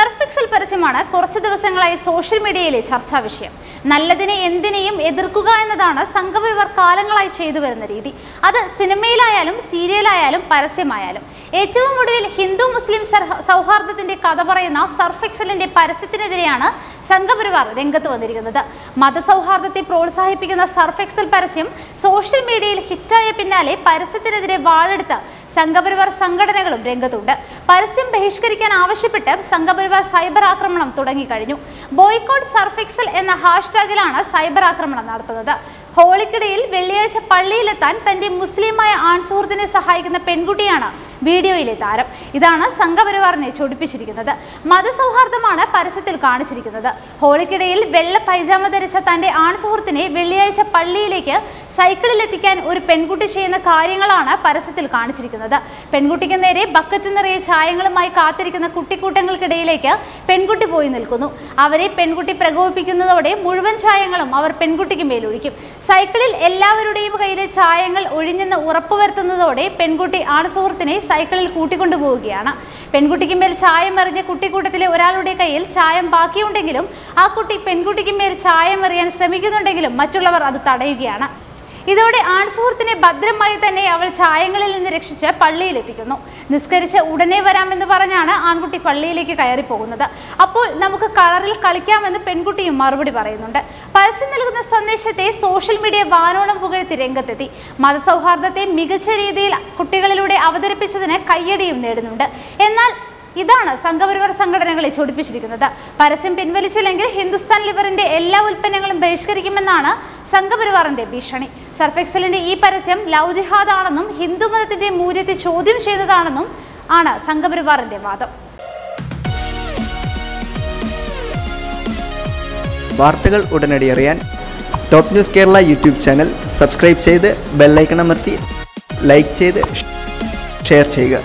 സർഫെക്സൽ പരസ്യമാണ്. കുറച്ച് ദിവസങ്ങളായി സോഷ്യൽ മീഡിയയിലെ ചർച്ചാ വിഷയം. നല്ലതിനെ എന്തിനേയും എതിർക്കുക എന്നതാണ് സംഘപരിവാർ കാലങ്ങളായി ചെയ്തു വരുന്ന രീതി. അത് സിനിമയിലായാലും സീരിയലായാലും പരസ്യമായാലും. ഏറ്റവും ഒടുവിൽ ഹിന്ദു മുസ്ലിം സൗഹാർദ്ദത്തിന്റെ കഥ പറയുന്ന സർഫെക്സലിന്റെ പരസ്യത്തിനെതിരെയാണ് സംഘപരിവാർ രംഗത്ത് വന്നിരിക്കുന്നത്. മതസൗഹാർദ്ദത്തെ പ്രോത്സാഹിപ്പിക്കുന്ന സർഫെക്സൽ പരസ്യം സോഷ്യൽ മീഡിയയിൽ ഹിറ്റായ പിന്നാലെ പരസ്യത്തിനെതിരെ വാളെടുത്ത് സംഘപരിവാർ സംഘടനകളും രംഗത്തുണ്ട്. പരസ്യം ബഹിഷ്കരിക്കാൻ ആവശ്യപ്പെട്ട് സംഘപരിവാർ സൈബർ ആക്രമണം തുടങ്ങിക്കഴിഞ്ഞു ബോയ്ക്കോട്ട് സർഫിക്സൽ എന്ന ഹാഷ്ടാഗിലാണ് സൈബർ ആക്രമണം നടത്തുന്നത്. ഹോളിക്കിടയിൽ വെള്ളിയാഴ്ച പള്ളിയിലെത്താൻ തന്റെ മുസ്ലിമായ ആൺസുഹൃത്തിനെ സഹായിക്കുന്ന പെൺകുട്ടിയാണ് വീഡിയോയിലെ താരം. ഇതാണ് സംഘപരിവാറിനെ ചൊടിപ്പിച്ചിരിക്കുന്നത്. മതസൗഹാർദ്ദമാണ് പരസ്യത്തിൽ കാണിച്ചിരിക്കുന്നത്. ഹോളിക്കിടയിൽ വെള്ള പൈജാമ ധരിച്ച തന്റെ ആൺസുഹൃത്തിനെ വെള്ളിയാഴ്ച പള്ളിയിലേക്ക് സൈക്കിളിൽ എത്തിക്കാൻ ഒരു പെൺകുട്ടി ചെയ്യുന്ന കാര്യങ്ങളാണ് പരസ്യത്തിൽ കാണിച്ചിരിക്കുന്നത്. പെൺകുട്ടിക്ക് നേരെ ബക്കറ്റ് നിറയെ ചായങ്ങളുമായി കാത്തിരിക്കുന്ന കുട്ടിക്കൂട്ടങ്ങൾക്കിടയിലേക്ക് പെൺകുട്ടി പോയി നിൽക്കുന്നു. അവരെ പെൺകുട്ടി പ്രകോപിപ്പിക്കുന്നതോടെ മുഴുവൻ ചായങ്ങളും അവർ പെൺകുട്ടിക്ക് മേലൊഴിക്കും. സൈക്കിളിൽ എല്ലാവരുടെയും കയ്യിലെ ചായങ്ങൾ ഒഴിഞ്ഞെന്ന് ഉറപ്പുവരുത്തുന്നതോടെ പെൺകുട്ടി ആൺസുഹൃത്തിനെ സൈക്കിളിൽ കൂട്ടിക്കൊണ്ടുപോവുകയാണ് പെൺകുട്ടിക്ക് മേൽ ചായം എറിഞ്ഞ കുട്ടിക്കൂട്ടത്തിലെ ഒരാളുടെ കയ്യിൽ ചായം ബാക്കിയുണ്ടെങ്കിലും ആ കുട്ടി പെൺകുട്ടിക്ക് മേൽ ചായം എറിയാൻ ശ്രമിക്കുന്നുണ്ടെങ്കിലും മറ്റുള്ളവർ അത് തടയുകയാണ്. ഇതോടെ ആൺസുഹൃത്തിനെ ഭദ്രമായി തന്നെ അവൾ ചായങ്ങളിൽ നിന്ന് രക്ഷിച്ച് പള്ളിയിലെത്തിക്കുന്നു. നിസ്കരിച്ച് ഉടനെ വരാമെന്ന് പറഞ്ഞാണ് ആൺകുട്ടി പള്ളിയിലേക്ക് കയറി പോകുന്നത് അപ്പോൾ നമുക്ക് കളറിൽ കളിക്കാമെന്ന് പെൺകുട്ടിയും മറുപടി പറയുന്നുണ്ട്. പരസ്യം നൽകുന്ന സന്ദേശത്തെ സോഷ്യൽ മീഡിയ വാനോളം പുകഴ്ത്തി രംഗത്തെത്തി. മതസൗഹാർദ്ദത്തെ മികച്ച രീതിയിൽ കുട്ടികളിലൂടെ അവതരിപ്പിച്ചതിന് കയ്യടിയും നേടുന്നുണ്ട്. എന്നാൽ ഇതാണ് സംഘപരിവാർ സംഘടനകളെ ചൊടിപ്പിച്ചിരിക്കുന്നത്. പരസ്യം പിൻവലിച്ചില്ലെങ്കിൽ ഹിന്ദുസ്ഥാൻ ലിവറിന്റെ എല്ലാ ഉൽപ്പന്നങ്ങളും ബഹിഷ്കരിക്കുമെന്നാണ് സംഘപരിവാറിന്റെ ഭീഷണി. സർഫെക്സലിന്റെ ഈ പരസ്യം ലവ് ജിഹാദ് ആണെന്നും ഹിന്ദു മതത്തിന്റെ മൂല്യത്തെ ചോദ്യം ചെയ്തതാണെന്നും ആണ് സംഘപരിവാറിന്റെ വാദം. വാർത്തകൾ ഉടനടി അറിയാൻ top news Kerala YouTube channel subscribe ചെയ്ത് ബെല്ലൈക്കൺ അമർത്തി ലൈക്ക് ചെയ്ത് ഷെയർ ചെയ്യുക.